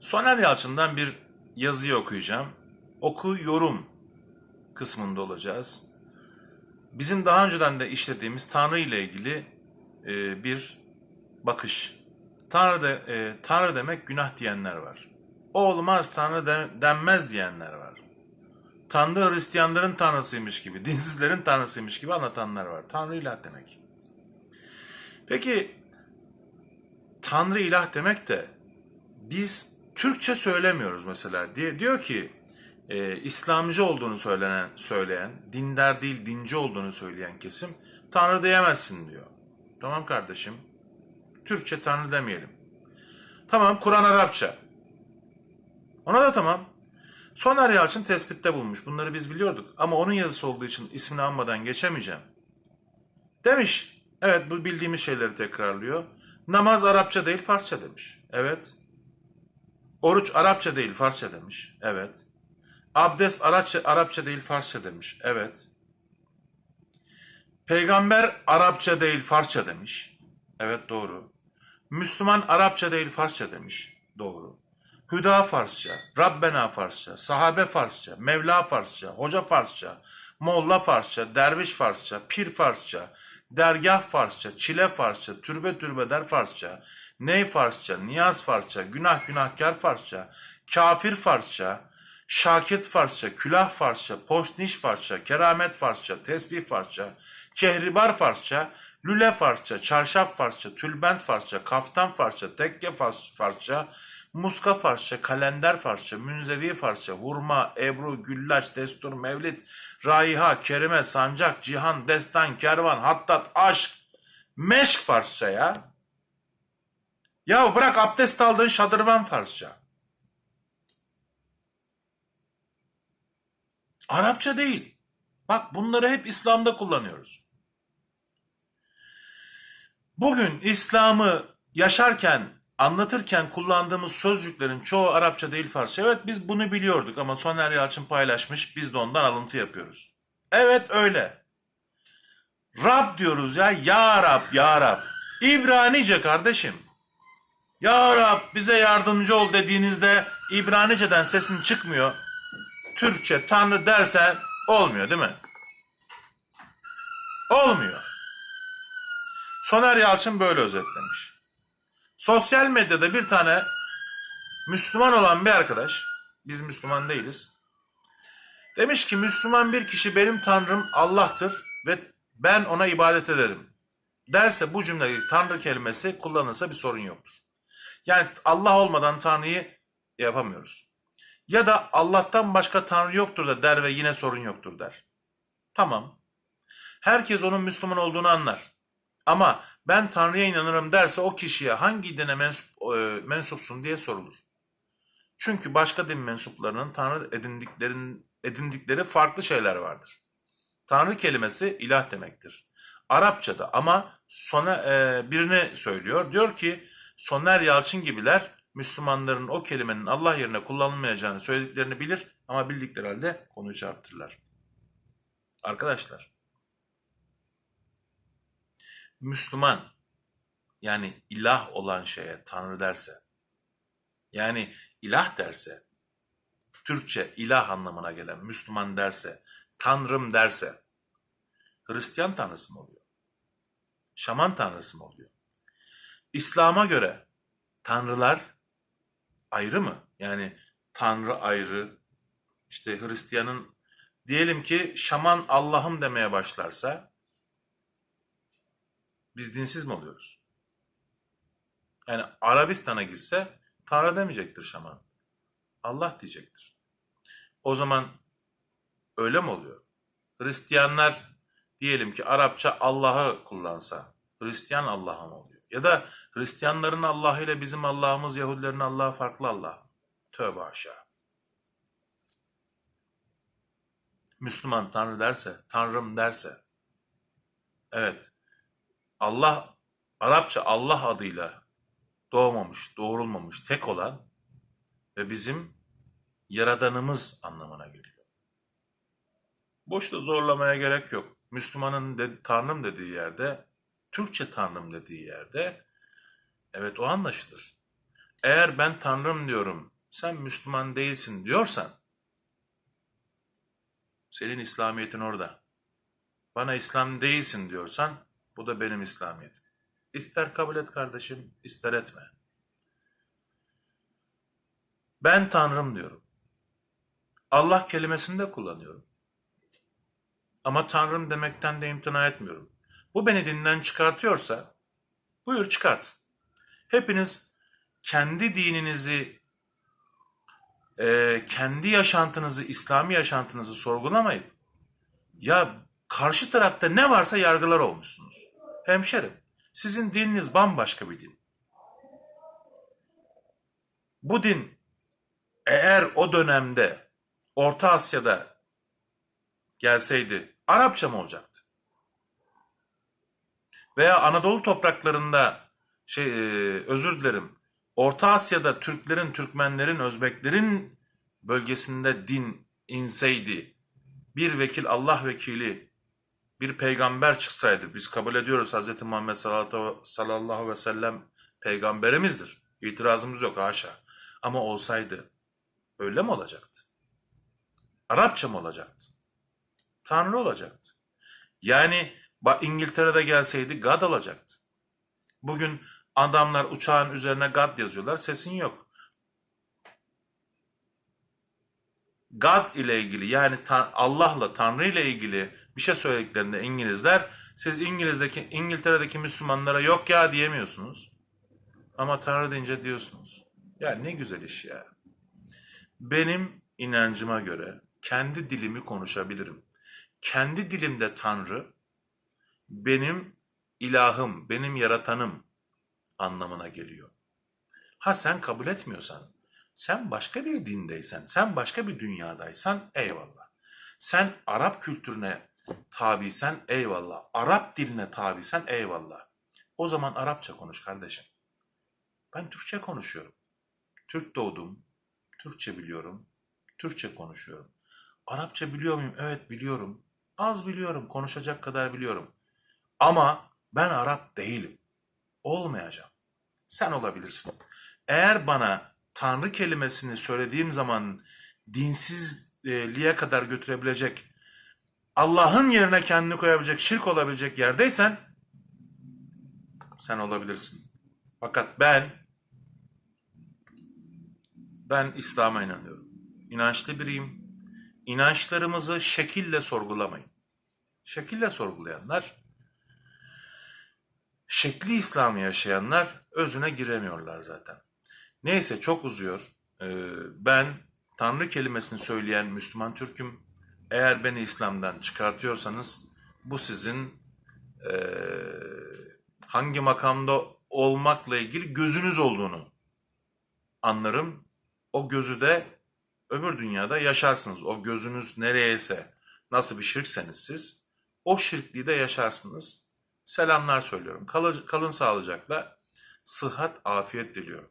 Soner Yalçın'dan bir yazıyı okuyacağım. Oku yorum kısmında olacağız. Bizim daha önceden de işlediğimiz Tanrı ile ilgili e, bir bakış. Tanrı, de, e, Tanrı demek günah diyenler var. Olmaz Tanrı de, denmez diyenler var. Tanrı Hristiyanların tanrısıymış gibi, dinsizlerin tanrısıymış gibi anlatanlar var. Tanrı ilah demek. Peki Tanrı ilah demek de biz Türkçe söylemiyoruz mesela diye diyor ki e, İslamcı olduğunu söylenen söyleyen dindar değil dinci olduğunu söyleyen kesim Tanrı diyemezsin diyor. Tamam kardeşim. Türkçe Tanrı demeyelim. Tamam Kur'an Arapça. Ona da tamam. Soner Yalçın tespitte bulmuş. Bunları biz biliyorduk. Ama onun yazısı olduğu için ismini anmadan geçemeyeceğim. Demiş. Evet bu bildiğimiz şeyleri tekrarlıyor. Namaz Arapça değil Farsça demiş. Evet. Oruç Arapça değil Farsça demiş. Evet. Abdest Arapça, Arapça değil Farsça demiş. Evet. Peygamber Arapça değil Farsça demiş. Evet doğru. Müslüman Arapça değil Farsça demiş. Doğru. Hüda Farsça, Rabbena Farsça, Sahabe Farsça, Mevla Farsça, Hoca Farsça, Molla Farsça, Derviş Farsça, Pir Farsça, Dergah Farsça, Çile Farsça, Türbe Türbeder Farsça, Ney Farsça, Niyaz Farsça, Günah Günahkar Farsça, Kafir Farsça, Şakirt Farsça, Külah Farsça, Poşniş Farsça, Keramet Farsça, Tesbih Farsça, Kehribar Farsça, Lüle Farsça, Çarşaf Farsça, Tülbent Farsça, Kaftan Farsça, Tekke Fars- Farsça, Muska Farsça, Kalender Farsça, Münzevi Farsça, Hurma, Ebru, Güllaç, Destur, Mevlid, Raiha, Kerime, Sancak, Cihan, Destan, Kervan, Hattat, Aşk, Meşk Farsça ya. Ya bırak abdest aldığın şadırvan Farsça. Arapça değil. Bak bunları hep İslam'da kullanıyoruz. Bugün İslam'ı yaşarken, anlatırken kullandığımız sözcüklerin çoğu Arapça değil Farsça. Evet biz bunu biliyorduk ama Soner Yalçın paylaşmış biz de ondan alıntı yapıyoruz. Evet öyle. Rab diyoruz ya. Ya Rab, Ya Rab. İbranice kardeşim. Ya Rab bize yardımcı ol dediğinizde İbranice'den sesin çıkmıyor. Türkçe Tanrı dersen olmuyor değil mi? Olmuyor. Soner Yalçın böyle özetlemiş. Sosyal medyada bir tane Müslüman olan bir arkadaş, biz Müslüman değiliz. Demiş ki Müslüman bir kişi benim Tanrım Allah'tır ve ben ona ibadet ederim. Derse bu cümledeki Tanrı kelimesi kullanılsa bir sorun yoktur. Yani Allah olmadan Tanrı'yı yapamıyoruz. Ya da Allah'tan başka Tanrı yoktur da der ve yine sorun yoktur der. Tamam. Herkes onun Müslüman olduğunu anlar. Ama ben Tanrı'ya inanırım derse o kişiye hangi dine mensup, e, mensupsun diye sorulur. Çünkü başka din mensuplarının Tanrı edindiklerin, edindikleri farklı şeyler vardır. Tanrı kelimesi ilah demektir. Arapçada ama sona e, birini söylüyor. Diyor ki Soner Yalçın gibiler Müslümanların o kelimenin Allah yerine kullanılmayacağını söylediklerini bilir ama bildikleri halde konuyu çarpıtırlar. Arkadaşlar Müslüman yani ilah olan şeye Tanrı derse yani ilah derse Türkçe ilah anlamına gelen Müslüman derse Tanrım derse Hristiyan tanrısı mı oluyor? Şaman tanrısı mı oluyor? İslam'a göre tanrılar ayrı mı? Yani tanrı ayrı işte Hristiyanın diyelim ki şaman Allah'ım demeye başlarsa biz dinsiz mi oluyoruz? Yani Arabistan'a gitse Tanrı demeyecektir şaman. Allah diyecektir. O zaman öyle mi oluyor? Hristiyanlar diyelim ki Arapça Allah'ı kullansa Hristiyan Allah'a mı oluyor? Ya da Hristiyanların Allah'ı ile bizim Allah'ımız Yahudilerin Allah'ı farklı Allah. Tövbe aşağı. Müslüman Tanrı derse, Tanrım derse, evet Allah Arapça Allah adıyla doğmamış, doğrulmamış tek olan ve bizim yaradanımız anlamına geliyor. Boşta zorlamaya gerek yok. Müslümanın de, Tanrım dediği yerde, Türkçe Tanrım dediği yerde evet o anlaşılır. eğer ben Tanrım diyorum, sen Müslüman değilsin diyorsan, senin İslamiyetin orada. Bana İslam değilsin diyorsan, bu da benim İslamiyetim. İster kabul et kardeşim, ister etme. Ben Tanrım diyorum. Allah kelimesini de kullanıyorum. Ama Tanrım demekten de imtina etmiyorum. Bu beni dinden çıkartıyorsa, buyur çıkart. Hepiniz kendi dininizi, e, kendi yaşantınızı, İslami yaşantınızı sorgulamayıp, ya karşı tarafta ne varsa yargılar olmuşsunuz. Hemşerim, sizin dininiz bambaşka bir din. Bu din eğer o dönemde Orta Asya'da gelseydi Arapça mı olacaktı? Veya Anadolu topraklarında şey e, özür dilerim Orta Asya'da Türklerin, Türkmenlerin, Özbeklerin bölgesinde din inseydi bir vekil Allah vekili bir peygamber çıksaydı biz kabul ediyoruz Hz. Muhammed sallallahu aleyhi ve sellem peygamberimizdir. İtirazımız yok haşa. Ama olsaydı öyle mi olacaktı? Arapça mı olacaktı? Tanrı olacaktı. Yani İngiltere'de gelseydi God olacaktı. Bugün adamlar uçağın üzerine God yazıyorlar, sesin yok. God ile ilgili yani Allah'la Tanrı ile ilgili bir şey söylediklerinde İngilizler siz İngiliz'deki İngiltere'deki Müslümanlara yok ya diyemiyorsunuz. Ama Tanrı deyince diyorsunuz. Ya ne güzel iş ya. Benim inancıma göre kendi dilimi konuşabilirim. Kendi dilimde Tanrı benim ilahım, benim yaratanım anlamına geliyor. Ha sen kabul etmiyorsan, sen başka bir dindeysen, sen başka bir dünyadaysan eyvallah. Sen Arap kültürüne tabisen eyvallah. Arap diline tabisen eyvallah. O zaman Arapça konuş kardeşim. Ben Türkçe konuşuyorum. Türk doğdum, Türkçe biliyorum, Türkçe konuşuyorum. Arapça biliyor muyum? Evet biliyorum. Az biliyorum, konuşacak kadar biliyorum. Ama ben Arap değilim. Olmayacağım. Sen olabilirsin. Eğer bana Tanrı kelimesini söylediğim zaman dinsizliğe kadar götürebilecek, Allah'ın yerine kendini koyabilecek, şirk olabilecek yerdeysen sen olabilirsin. Fakat ben ben İslam'a inanıyorum. İnançlı biriyim. İnançlarımızı şekille sorgulamayın. Şekille sorgulayanlar, şekli İslam'ı yaşayanlar özüne giremiyorlar zaten. Neyse çok uzuyor. Ee, ben Tanrı kelimesini söyleyen Müslüman Türk'üm. Eğer beni İslam'dan çıkartıyorsanız bu sizin eee, hangi makamda olmakla ilgili gözünüz olduğunu anlarım. O gözü de öbür dünyada yaşarsınız. O gözünüz nereyese, nasıl bir şirkseniz siz, o şirkliği de yaşarsınız. Selamlar söylüyorum. Kalın, sağlıcakla, sıhhat, afiyet diliyorum.